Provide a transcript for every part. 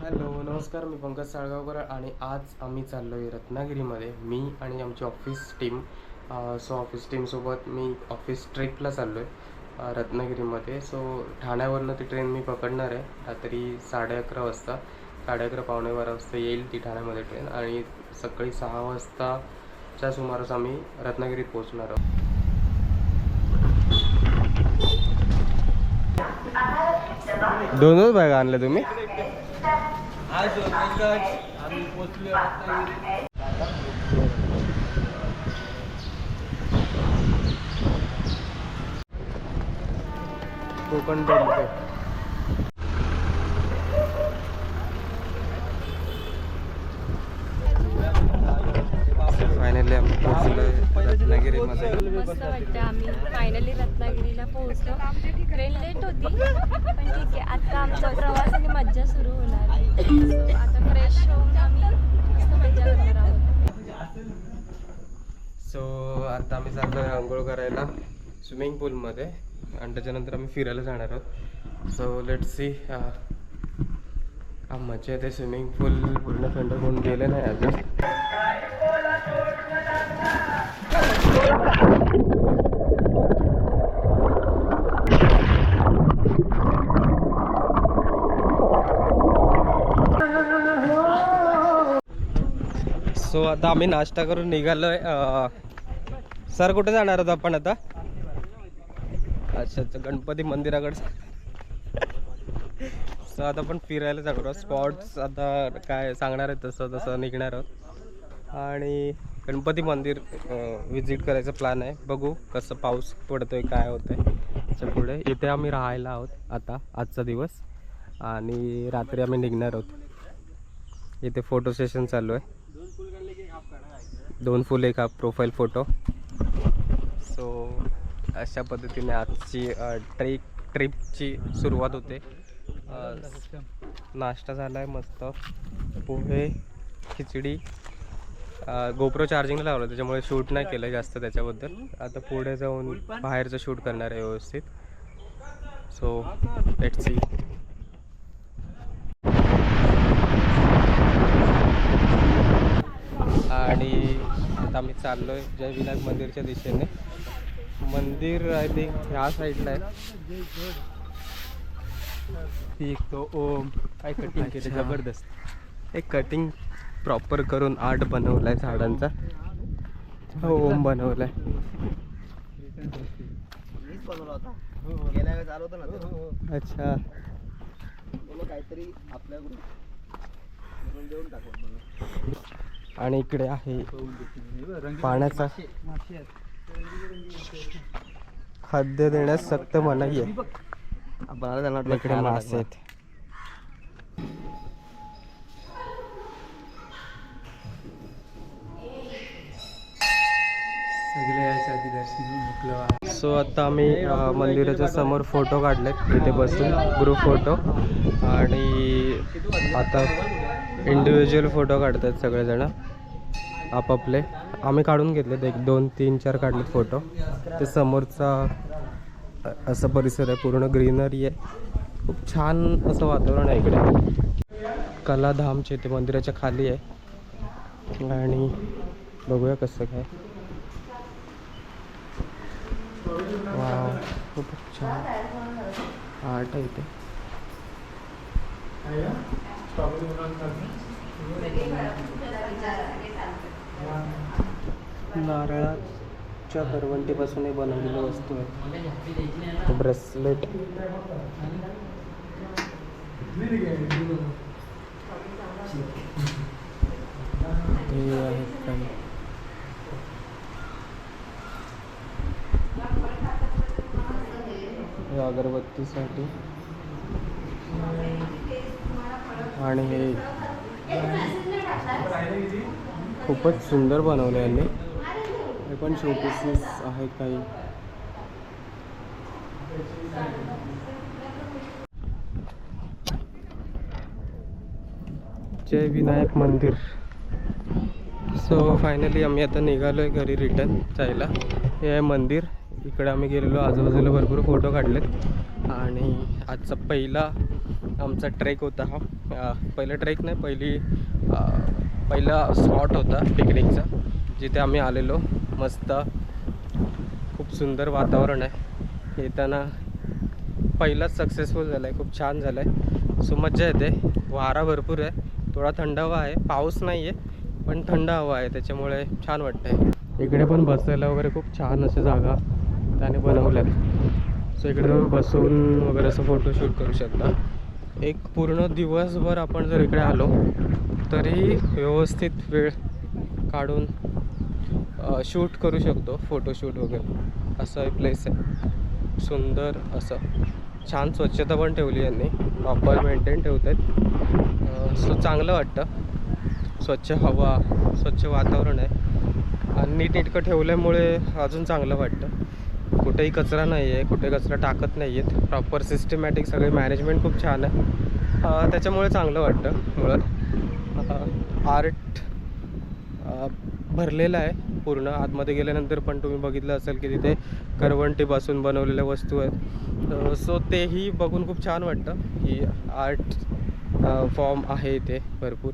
Hello नमस्कार. मी पंकज साळगावकर आणि आज आम्ही चाललो आहे रत्नागिरीमध्ये. मी आणि आमची ऑफिस टीम सो ऑफिस टीमसोबत मी ऑफिस ट्रिपला चाललो आहे रत्नागिरीमध्ये. सो ठाण्यावरनं ती ट्रेन मी पकडणार आहे. रात्री साडे अकरा वाजता साडे अकरा पावणे बारा वाजता येईल ती ठाण्यामध्ये ट्रेन आणि सकाळी सहा वाजताच्या सुमारास आम्ही रत्नागिरीत पोहोचणार आहोत. दोन बॅग आणल्या तुम्ही? आज आम्ही पोचलो कोकण रेल्वे फायनली आम्ही पोहोचलो रत्नागिरीमध्ये. मस्त वाटतं. आम्ही फायनली रत्नागिरीला पोहोचलो. ट्रेन लेट होती पण ठीक आहे. आता आमचा प्रवास आणि मज्जा सुरू होणार आहे. आता फ्रेश होऊन आम्ही मस्त मज्जा करणार आहोत. सो आता आम्ही चाललो आहे आंघोळ करायला स्विमिंग पूलमध्ये आणि त्याच्यानंतर आम्ही फिरायला जाणार आहोत. सो लेट सी मजा येते स्विमिंग पूल पूर्ण थंड होऊन गेले नाही अजून. सो आता आम्ही नाश्ता करून निघालोय. सर कुठे जाणार आहोत आपण आता? अच्छा अच्छा गणपती मंदिराकडे. सो आता आपण फिरायला जाणार आहोत. स्पॉट्स आता काय सांगणार आहे तसं तसं निघणार आहोत. आणि गणपती मंदिर व्हिजिट करायचा प्लॅन आहे. बघू कसं पाऊस पडतोय काय होतंय. त्याच्या पुढे इथे आम्ही राहायला आहोत आता आजचा दिवस. आणि रात्री आम्ही निघणार आहोत. इथे फोटो सेशन चालू आहे. दोन फुल एक हा प्रोफाईल फोटो सो अशा पद्धतीने आजची ट्रेक ट्रिपची सुरुवात होते. नाश्ता झाला आहे मस्त. पोहे खिचडी गोप्रो चार्जिंगला लावलं त्याच्यामुळे शूट नाही केलं जास्त त्याच्याबद्दल. आता पुढे जाऊन बाहेरचं शूट करणार आहे व्यवस्थित. सो लेट सी आणि आता आम्ही चाललो आहे जय विनायक मंदिरच्या दिशेने. मंदिर आय थिंक ह्या साईडला आहे. एक तो ओम. काय कटिंग केलं? जबरदस्त. एक कटिंग प्रॉपर करून आर्ट बनवलाय झाडांचा. हो ओम बनवलाय. अच्छा. मला आणि इकडे आहे पाण्याचा खाद्य देण्यास सक्त मनाई आहे. त्यांना वाटलं इकडे मासे. आहेत. सो आता आम्ही मंदिराच्या समोर फोटो काढलेत तिथे बसून ग्रुप फोटो आणि आता इंडिव्हिज्युअल फोटो काढतात सगळेजण आपापले. आम्ही काढून घेतलेत एक दोन तीन चार काढलेत फोटो ते समोरचा असं परिसर आहे पूर्ण ग्रीनरी आहे. खूप छान असं वातावरण आहे इकडे. कलाधामचे ते मंदिराच्या खाली आहे. आणि बघूया कसं काय. वाव खूपच छान. आर्ट आहे इथे नारळाच्या करवंटीपासून हे बनवलेली वस्तू आहे. ब्रेसलेट. हे आहेत काही हे अगरबत्तीसाठी. आणि हे खूपच सुंदर बनवलं यांनी. हे पण शोपीसेस आहेत काही. जय विनायक मंदिर. सो फायनली आम्ही आता निघालो आहे घरी रिटर्न जायला. हे आहे मंदिर. इकडे आम्ही गेलेलो आजूबाजूला भरपूर फोटो काढलेत. आणि आजचा पहिला आमचा ट्रेक होता हा. पहिला ट्रेक नाही पहिली पहिला स्पॉट होता पिकनिकचा जिथे आम्ही आलेलो. मस्त खूप सुंदर वातावरण आहे. येताना पहिलाच सक्सेसफुल झाला आहे खूप छान झालं आहे सो मज्जा येते. वारा भरपूर आहे. थोडा थंड हवा आहे. पाऊस नाही आहे पण थंड हवा आहे. त्याच्यामुळे छान वाटतं आहे इकडे पण बसायला वगैरे खूप छान अशी जागा. त्याने बनवल्यात सो इकडे बसून वगैरे असं फोटोशूट करू शकता. एक पूर्ण दिवसभर आपण जर इकडे आलो तरी व्यवस्थित वेळ काढून शूट करू शकतो फोटोशूट वगैरे. असं एक प्लेस आहे. सुंदर असं. छान स्वच्छता पण ठेवली यांनी. प्रॉपर मेंटेन ठेवत आहेत सो चांगलं वाटतं. स्वच्छ हवा स्वच्छ वातावरण आहे. आणि नीटनेटकं ठेवल्यामुळे अजून चांगलं वाटतं. कुठेही कचरा नाही आहे कुठे कचरा टाकत नाही आहेत. प्रॉपर सिस्टमॅटिक सगळे मॅनेजमेंट खूप छान आहे. त्याच्यामुळे चांगलं वाटतं मुळात. आर्ट भरलेलं आहे पूर्ण. आतमध्ये गेल्यानंतर पण तुम्ही बघितलं असेल की तिथे करवंटीपासून बनवलेल्या वस्तू आहेत. सो तेही बघून खूप छान वाटतं की आर्ट फॉर्म आहे इथे भरपूर.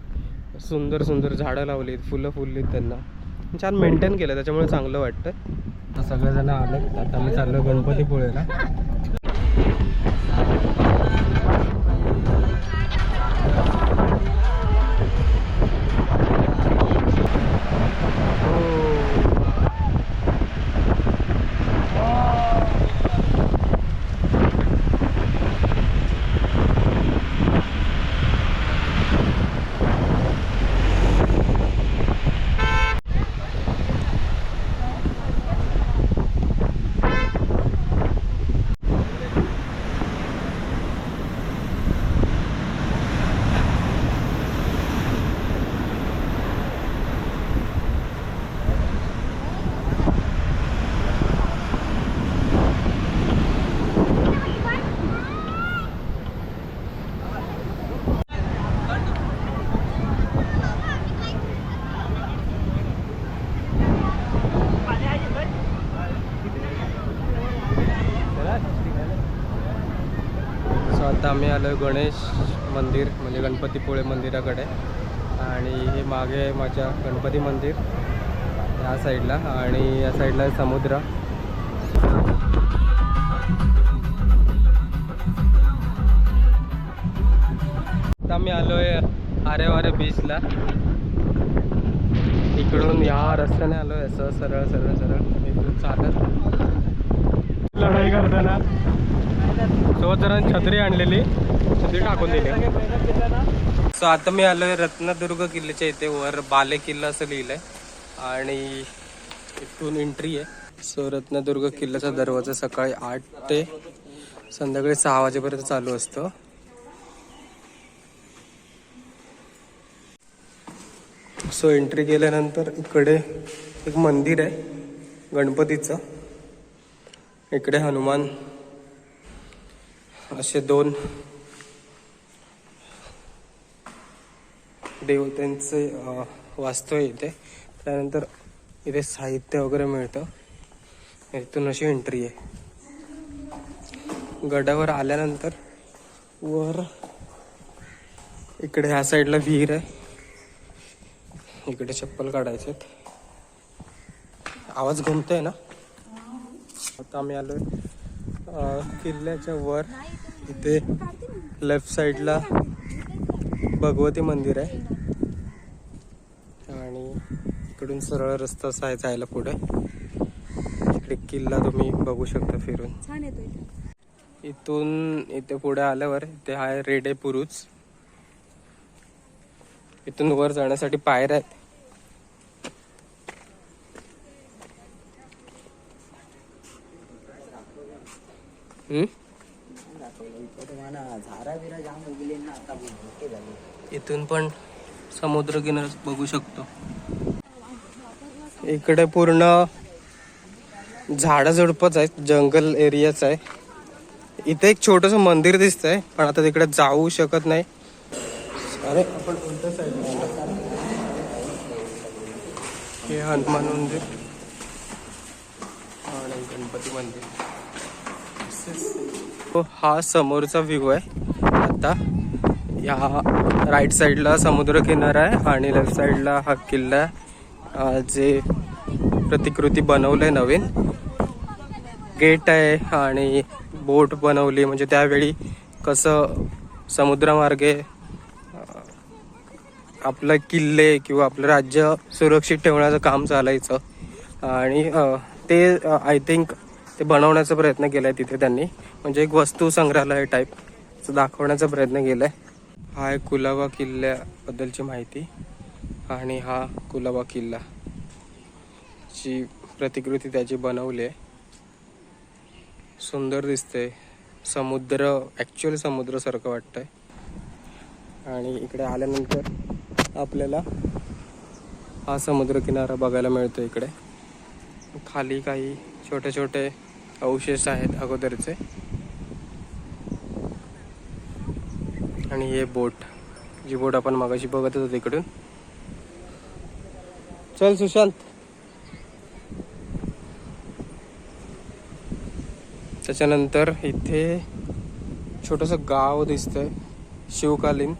सुंदर सुंदर झाडं लावलीत फुलं फुललीत त्यांना. छान मेंटेन केलं त्याच्यामुळे चांगलं वाटतं. सगळेजण आले आता मी चाललो गणपतीपुळेला सो आता आम्ही आलो गणेश मंदिर म्हणजे गणपतीपुळे मंदिराकडे. आणि हे मागे माझ्या गणपती मंदिर ह्या साईडला आणि या साईडला आहे समुद्र. आता आम्ही आलो आहे आरे वारे बीचला इकडून या रस्त्याने आलो आहे असं सरळ सरळ सरळ. इकडून चालत. लढाई करताना सोबत जरा छत्री आणलेली. छत्री टाकून दिली. सो आता मी आलोय रत्नदुर्ग किल्ल्याच्या इथे वर बाले किल्ला असं लिहिलंय. आणि इथून एंट्री आहे. सो रत्नदुर्ग किल्ल्याचा दरवाजा सकाळी आठ ते संध्याकाळी सहा वाजेपर्यंत चालू असतो. सो एंट्री केल्यानंतर इकडे एक मंदिर आहे गणपतीचं. इकडे हनुमान असे दोन देवतांचे वास्तव इथे. त्यानंतर इथे साहित्य वगैरे मिळतं. इथून अशी एंट्री आहे. गडावर आल्यानंतर वर इकडे ह्या साईडला विहीर आहे. इकडे चप्पल काढायचे आवाज घुमतोय ना? आता आम्ही आलोय. किल्ल्याच्या वर इथे लेफ्ट साईडला भगवती मंदिर आहे. आणि इकडून सरळ रस्ता असा आहे जायला पुढे. इकडे किल्ला तुम्ही बघू शकता फिरून. इथून इथे पुढे आल्यावर इथे आहे रेडे पुरुच इथून वर जाण्यासाठी पायऱ्या आहेत हम्म? झाडा बिरा जाम उगले ना आता मोठे झाले इथून पण समुद्र किनार बघू शकतो. इकडे पूर्ण झाडं झुडपच आहेत जंगल एरियाच आहे. इथे एक छोटस मंदिर दिसतंय पण आता तिकडे जाऊ शकत नाही. अरे आपण कोणत्या साईड हे हनुमान मंदिर. आणि गणपती मंदिर. हो, हा समोरचा व्ह्यू आहे. आता या राईट साईडला समुद्र किनारा आहे आणि लेफ्ट साईडला हा किल्ला आहे. जे प्रतिकृती बनवलंय नवीन. गेट आहे आणि बोट बनवली. म्हणजे त्यावेळी कसं समुद्रमार्गे आपलं किल्ले किंवा आपलं राज्य सुरक्षित ठेवण्याचं काम चालायचं. आणि ते आय थिंक ते बनवण्याचा प्रयत्न केलाय तिथे त्यांनी. म्हणजे एक वस्तू संग्रहालय टाईप दाखवण्याचा प्रयत्न केलाय. हा आहे कुलाबा किल्ल्याबद्दलची माहिती. आणि हा कुलाबा किल्ला. जी प्रतिकृती त्याची बनवली आहे सुंदर दिसते समुद्र ॲक्च्युअल समुद्रासारखं वाटतंय. आणि इकडे आल्यानंतर आपल्याला हा समुद्र किनारा बघायला मिळतो इकडे. खाली काही छोटे छोटे अवशेष आहेत अगोदरचे. आणि हे बोट जी बोट आपण मागाशी बघत होतो तिकडून. चल सुशांत. त्याच्यानंतर इथे छोटंसं गाव दिसतंय शिवकालीन.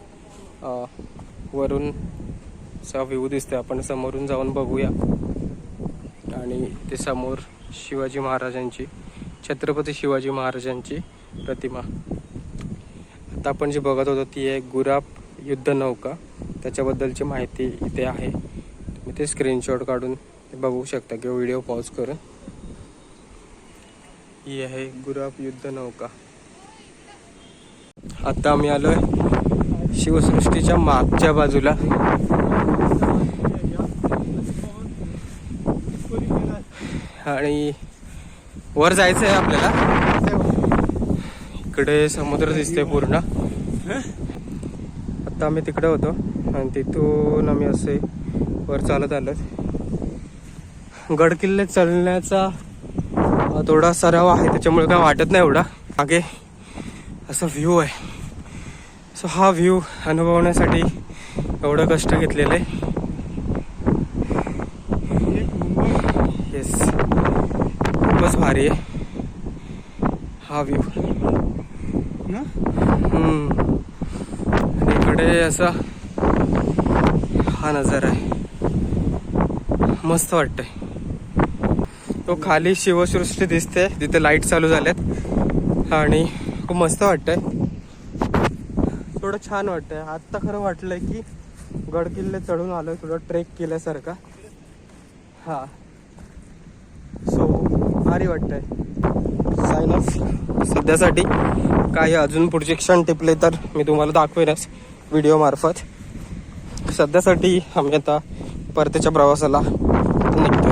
वरून चा व्ह्यू दिसतोय. आपण समोरून जाऊन बघूया. आणि ते समोर शिवाजी महाराजांची छत्रपती शिवाजी महाराजांची प्रतिमा. आता आपण जी बघत होतो ती आहे गुराप युद्ध नौका. त्याच्याबद्दलची माहिती इथे आहे. तुम्ही ते स्क्रीनशॉट काढून ते बघू शकता किंवा व्हिडिओ पॉज करून. ही आहे गुराप युद्ध नौका. आता आम्ही आलो आहे शिवसृष्टीच्या मागच्या बाजूला. आणि वर जायचं आहे आपल्याला. इकडे समुद्र दिसतोय पूर्ण. आता आम्ही तिकडे होतो आणि तिथून आम्ही असे वर चालत आलो गड किल्ले चढण्याचा थोडा सराव आहे त्याच्यामुळे काय वाटत नाही एवढा. मागे असा व्ह्यू आहे. सो हा व्ह्यू अनुभवण्यासाठी एवढं कष्ट घेतलेलं आहे. खूपच भारी आहे. हा व्ह्यू आणि इकडे असा हा नजारा आहे. मस्त वाटतंय. तो खाली शिवसृष्टी दिसते. तिथे लाइट चालू झाल्यात. आणि खूप मस्त वाटतंय. थोडं छान वाटतंय. आत्ता खरं वाटलंय की गड किल्ले चढून आलोय. थोडं ट्रेक केल्यासारखा. हा. सो भारी वाटतंय. साईन ऑफ सध्यासाठी काही अजून पुढचे क्षण टिपले तर मी तुम्हाला दाखवेनच व्हिडिओ मार्फत. सध्यासाठी आम्ही आता परतीच्या प्रवासाला निघतो